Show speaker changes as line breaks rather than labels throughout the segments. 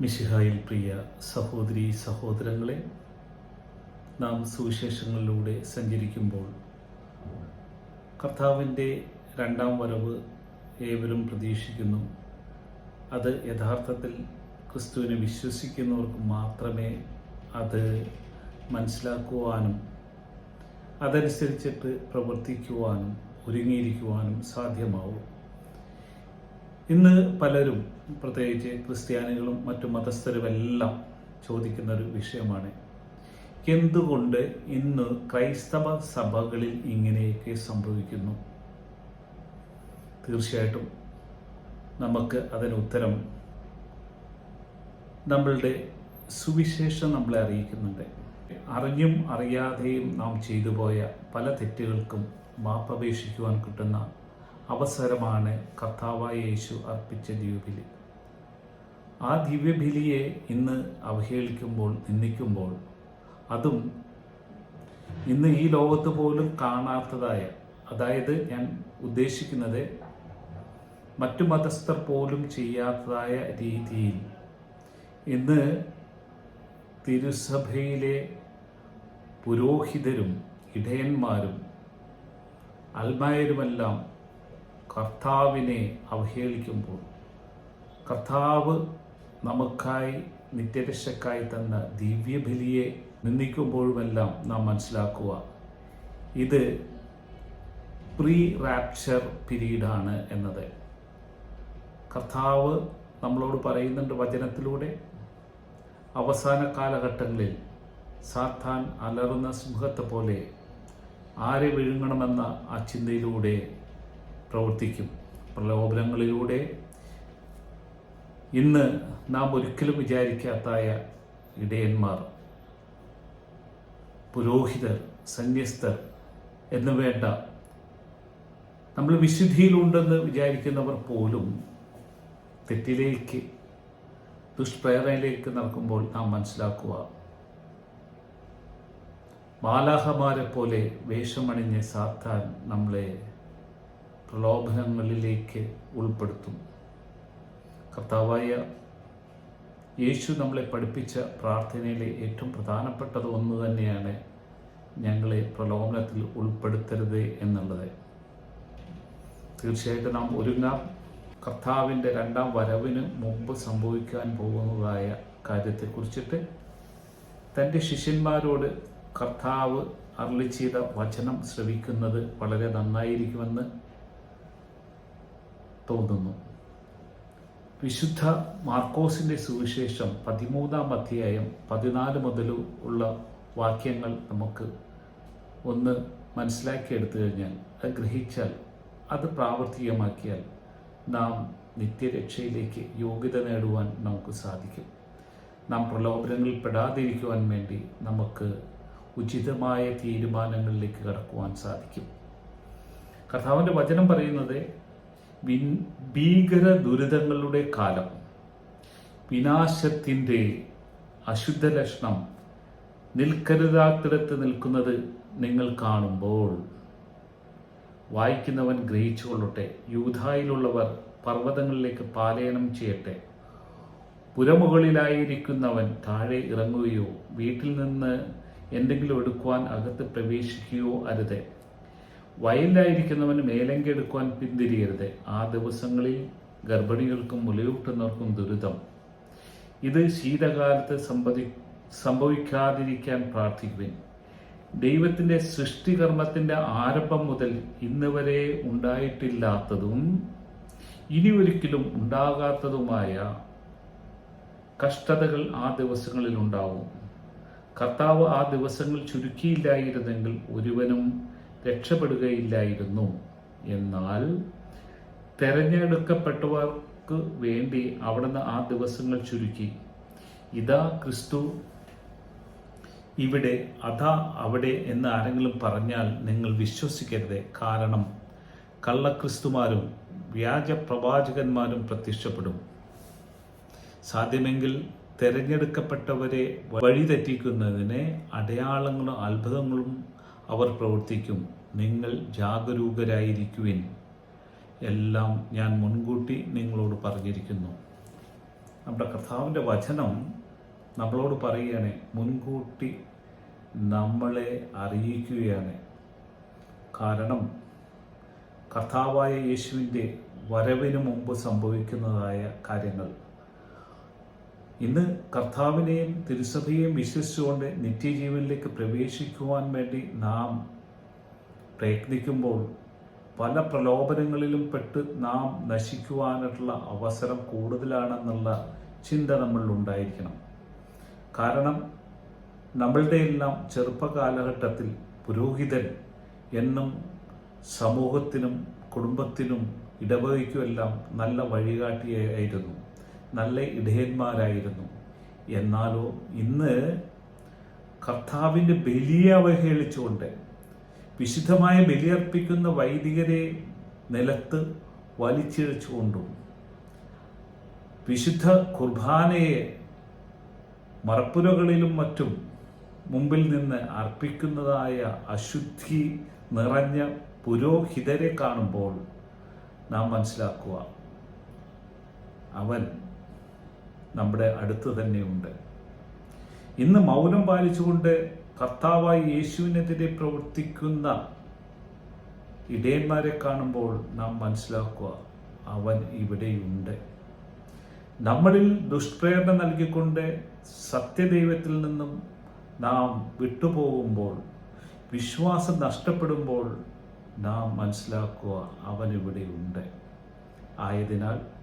മിശിഹായിൽ പ്രിയ സഹോദരി സഹോദരങ്ങളെ നാം സുവിശേഷങ്ങളിലൂടെ സഞ്ചരിക്കുമ്പോൾ കർത്താവിന്റെ രണ്ടാം വരവ് ഏവരും പ്രതീക്ഷിക്കുന്നു. അത് യഥാർത്ഥത്തിൽ ക്രിസ്തുവിനെ വിശ്വസിക്കുന്നവർക്ക് മാത്രമേ അത് മനസ്സിലാക്കുവാനും അതനുസരിച്ചിട്ട് പ്രവർത്തിക്കുവാനും ഒരുങ്ങിയിരിക്കുവാനും സാധ്യമാവും. ഇന്ന് പലരും പ്രത്യേകിച്ച് ക്രിസ്ത്യാനികളും മറ്റു മതസ്ഥരുമെല്ലാം ചോദിക്കുന്ന ഒരു വിഷയമാണ്. എന്തുകൊണ്ട് ഇന്ന് ക്രൈസ്തവ സഭകളിൽ ഇങ്ങനെയൊക്കെ സംഭവിക്കുന്നു? തീർച്ചയായിട്ടും നമുക്ക് അതിന് ഉത്തരം നമ്മളുടെ സുവിശേഷം നമ്മളെ അറിയിക്കുന്നുണ്ട്. അറിഞ്ഞും അറിയാതെയും നാം ചെയ്തു പോയ പല തെറ്റുകൾക്കും മാപ്പപേക്ഷിക്കുവാൻ കിട്ടുന്ന അവസരമാണ് കർത്താവായ യേശു അർപ്പിച്ച ദിവ്യബലി ആ ദിവ്യബലിയെ ഇന്ന് അവഹേളിക്കുമ്പോൾ നിന്ദിക്കുമ്പോൾ അതും ഇന്ന് ഈ ലോകത്ത് പോലും കാണാത്തതായ അതായത് ഞാൻ ഉദ്ദേശിക്കുന്നത് മറ്റു മതസ്ഥർ പോലും ചെയ്യാത്തതായ രീതിയിൽ ഇന്ന് തിരുസഭയിലെ പുരോഹിതരും ഇടയന്മാരും അൽമായരുമെല്ലാം കർത്താവിനെ അവഹേളിക്കുമ്പോൾ കർത്താവ് നമുക്കായി നിത്യരക്ഷക്കായി തന്ന ദിവ്യബലിയെ നിന്ദിക്കുമ്പോഴുമെല്ലാം നാം മനസ്സിലാക്കുക. ഇത് പ്രീ റാപ്ചർ പിരീഡാണ് എന്നത്. കർത്താവ് നമ്മളോട് പറയുന്നുണ്ട് വചനത്തിലൂടെ. അവസാന കാലഘട്ടങ്ങളിൽ സാത്താൻ അലറുന്ന സിംഹത്തെ പോലെ ആരെ വിഴുങ്ങണമെന്ന ആ ചിന്തയിലൂടെ പ്രവർത്തിക്കും. പ്രലോഭനങ്ങളിലൂടെ ഇന്ന് നാം ഒരിക്കലും വിചാരിക്കാത്തായ ഇടയന്മാർ പുരോഹിതർ സന്യസ്തർ എന്ന് വേണ്ട. നമ്മൾ വിശുദ്ധിയിലുണ്ടെന്ന് വിചാരിക്കുന്നവർ പോലും തെറ്റിലേക്ക് ദുഷ്പ്രേരണയിലേക്ക് നടക്കുമ്പോൾ നാം മനസ്സിലാക്കുക മാലാഹമാരെ പോലെ വേഷമണിഞ്ഞ് സാത്താൻ നമ്മളെ പ്രലോഭനങ്ങളിലേക്ക് ഉൾപ്പെടുത്തും. കർത്താവായ യേശു നമ്മളെ പഠിപ്പിച്ച പ്രാർത്ഥനയിലെ ഏറ്റവും പ്രധാനപ്പെട്ടത് ഒന്ന് തന്നെയാണ് ഞങ്ങളെ പ്രലോഭനത്തിൽ ഉൾപ്പെടുത്തരുത് എന്നുള്ളത്. തീർച്ചയായിട്ടും നാം ഒരുങ്ങാം. കർത്താവിന്റെ രണ്ടാം വരവിന് മുമ്പ് സംഭവിക്കാൻ പോകുന്നതായ കാര്യത്തെക്കുറിച്ചിട്ട് തന്റെ ശിഷ്യന്മാരോട് കർത്താവ് അരളി ചെയ്ത വചനം ശ്രവിക്കുന്നത് വളരെ നന്നായിരിക്കുമെന്ന് തോന്നുന്നു. വിശുദ്ധ മാർക്കോസിന്റെ സുവിശേഷം പതിമൂന്നാം അധ്യായം പതിനാല് മുതൽ ഉള്ള വാക്യങ്ങൾ നമുക്ക് ഒന്ന് മനസ്സിലാക്കിയെടുത്തു കഴിഞ്ഞാൽ അത് ഗ്രഹിച്ചാൽ അത് പ്രാവർത്തികമാക്കിയാൽ നാം നിത്യരക്ഷയിലേക്ക് യോഗ്യത നേടുവാൻ നമുക്ക് സാധിക്കും. നാം പ്രലോഭനങ്ങളിൽ പെടാതിരിക്കുവാൻ വേണ്ടി നമുക്ക് ഉചിതമായ തീരുമാനങ്ങളിലേക്ക് കടക്കുവാൻ സാധിക്കും. കർത്താവിന്റെ വചനം പറയുന്നത് ഭീകര ദുരിതങ്ങളുടെ കാലം. വിനാശത്തിന്റെ അശുദ്ധ ലക്ഷണം നിൽക്കരുതാത്തിടത്ത് നിൽക്കുന്നത് നിങ്ങൾ കാണുമ്പോൾ. വായിക്കുന്നവൻ ഗ്രഹിച്ചു കൊള്ളട്ടെ യൂധായിലുള്ളവർ പർവതങ്ങളിലേക്ക് പാലയനം ചെയ്യട്ടെ. പുരമുകളിലായിരിക്കുന്നവൻ താഴെ ഇറങ്ങുകയോ വീട്ടിൽ നിന്ന് എന്തെങ്കിലും എടുക്കുവാൻ അകത്ത് പ്രവേശിക്കുകയോ അരുത്. വയലിലായിരിക്കുന്നവൻ മേലങ്കി എടുക്കുവാൻ പിന്തിരിയരുത്. ആ ദിവസങ്ങളിൽ ഗർഭിണികൾക്കും മുലയൂട്ടുന്നവർക്കും ദുരിതം. ഇത് ശീതകാലത്ത് സംഭവി സംഭവിക്കാതിരിക്കാൻ പ്രാർത്ഥിക്കുവിൻ. ദൈവത്തിന്റെ സൃഷ്ടികർമ്മത്തിന്റെ ആരംഭം മുതൽ ഇന്ന് വരെ ഉണ്ടായിട്ടില്ലാത്തതും ഇനി ഒരിക്കലും ഉണ്ടാകാത്തതുമായ കഷ്ടതകൾ ആ ദിവസങ്ങളിൽ ഉണ്ടാവും. കർത്താവ് ആ ദിവസങ്ങൾ ചുരുക്കിയില്ലായിരുന്നെങ്കിൽ ഒരുവനും രക്ഷപ്പെടുകയില്ലായിരുന്നു. എന്നാൽ തെരഞ്ഞെടുക്കപ്പെട്ടവർക്ക് വേണ്ടി അവിടുന്ന് ആ ദിവസങ്ങൾ ചുരുക്കി. ഇതാ ക്രിസ്തു ഇവിടെ അതാ അവിടെ എന്ന് ആരെങ്കിലും പറഞ്ഞാൽ നിങ്ങൾ വിശ്വസിക്കരുത്. കാരണം കള്ളക്രിസ്തുമാരും വ്യാജ പ്രവാചകന്മാരും പ്രത്യക്ഷപ്പെടും. സാധ്യമെങ്കിൽ തിരഞ്ഞെടുക്കപ്പെട്ടവരെ വഴിതെറ്റിക്കുന്നതിന് അടയാളങ്ങളും അത്ഭുതങ്ങളും അവർ പ്രവർത്തിക്കും. നിങ്ങൾ ജാഗരൂകരായിരിക്കുവിൻ. എല്ലാം ഞാൻ മുൻകൂട്ടി നിങ്ങളോട് പറഞ്ഞിരിക്കുന്നു. നമ്മുടെ കർത്താവിന്റെ വചനം നമ്മളോട് പറയുകയാണ് മുൻകൂട്ടി നമ്മളെ അറിയിക്കുകയാണ്. കാരണം കർത്താവായ യേശുവിന്റെ വരവിന് മുമ്പ് സംഭവിക്കുന്നതായ കാര്യങ്ങൾ. ഇന്ന് കർത്താവിനെയും തിരുസഭയെയും വിശ്വസിച്ചുകൊണ്ട് നിത്യജീവനിലേക്ക് പ്രവേശിക്കുവാൻ വേണ്ടി നാം പ്രയത്നിക്കുമ്പോൾ പല പ്രലോഭനങ്ങളിലും പെട്ട് നാം നശിക്കുവാനായിട്ടുള്ള അവസരം കൂടുതലാണെന്നുള്ള ചിന്ത നമ്മളിൽ ഉണ്ടായിരിക്കണം. കാരണം നമ്മളുടെ എല്ലാം ചെറുപ്പകാലഘട്ടത്തിൽ പുരോഹിതൻ എന്നും സമൂഹത്തിനും കുടുംബത്തിനും ഇടവകയ്ക്കുമെല്ലാം നല്ല വഴികാട്ടിയായിരുന്നു നല്ല ഇടയന്മാരായിരുന്നു. എന്നാലോ ഇന്ന് കർത്താവിന്റെ ബലിയെ അവഹേളിച്ചുകൊണ്ട് വിശുദ്ധമായ ബലിയർപ്പിക്കുന്ന വൈദികരെ നിലത്ത് വലിച്ചിഴച്ചുകൊണ്ടും വിശുദ്ധ കുർബാനയെ മറപ്പുരകളിലും മറ്റും മുമ്പിൽ നിന്ന് അർപ്പിക്കുന്നതായ അശുദ്ധി നിറഞ്ഞ പുരോഹിതരെ കാണുമ്പോൾ നാം മനസ്സിലാക്കുക അവൻ നമ്മുടെ അടുത്ത് തന്നെയുണ്ട് ഇന്ന് മൗനം പാലിച്ചുകൊണ്ട് കർത്താവായി യേശുവിനെതിരെ പ്രവർത്തിക്കുന്ന ഇടയന്മാരെ കാണുമ്പോൾ നാം മനസ്സിലാക്കുക അവൻ ഇവിടെയുണ്ട്. നമ്മളിൽ ദുഷ്പ്രേരണ നൽകിക്കൊണ്ട് സത്യദൈവത്തിൽ നിന്നും നാം വിട്ടുപോകുമ്പോൾ വിശ്വാസം നഷ്ടപ്പെടുമ്പോൾ നാം മനസ്സിലാക്കുക അവൻ ഇവിടെയുണ്ട്. ആയതിനാൽ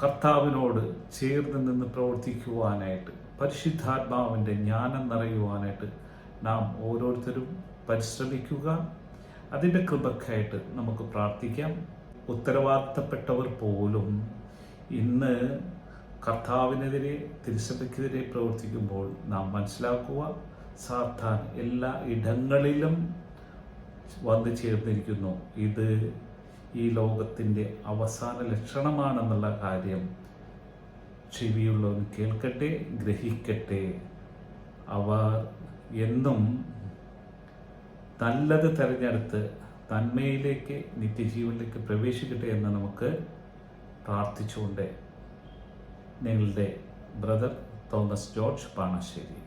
കർത്താവിനോട് ചേർന്ന് നിന്ന് പ്രവർത്തിക്കുവാനായിട്ട് പരിശുദ്ധാത്മാവിന്റെ ജ്ഞാനം നിറയുവാനായിട്ട് നാം ഓരോരുത്തരും പരിശ്രമിക്കുക. അതിന്റെ കൃപക്കായിട്ട് നമുക്ക് പ്രാർത്ഥിക്കാം. ഉത്തരവാദിത്തപ്പെട്ടവർ പോലും ഇന്ന് കർത്താവിനെതിരെ തിരുസഭയ്ക്കെതിരെ പ്രവർത്തിക്കുമ്പോൾ നാം മനസ്സിലാക്കുക സാത്താൻ എല്ലാ ഇടങ്ങളിലും വന്നു ചേർന്നിരിക്കുന്നു. ഇത് ഈ ലോകത്തിന്റെ അവസാന ലക്ഷണമാണെന്നുള്ള കാര്യം ചെവിയുള്ളവൻ കേൾക്കട്ടെ ഗ്രഹിക്കട്ടെ. അവർ എന്നും നല്ലത് തിരഞ്ഞെടുത്ത് നന്മയിലേക്ക് നിത്യജീവനിലേക്ക് പ്രവേശിക്കട്ടെ എന്ന് നമുക്ക് പ്രാർത്ഥിച്ചുകൊണ്ട് നിങ്ങളുടെ ബ്രദർ തോമസ് ജോർജ് പാണശ്ശേരി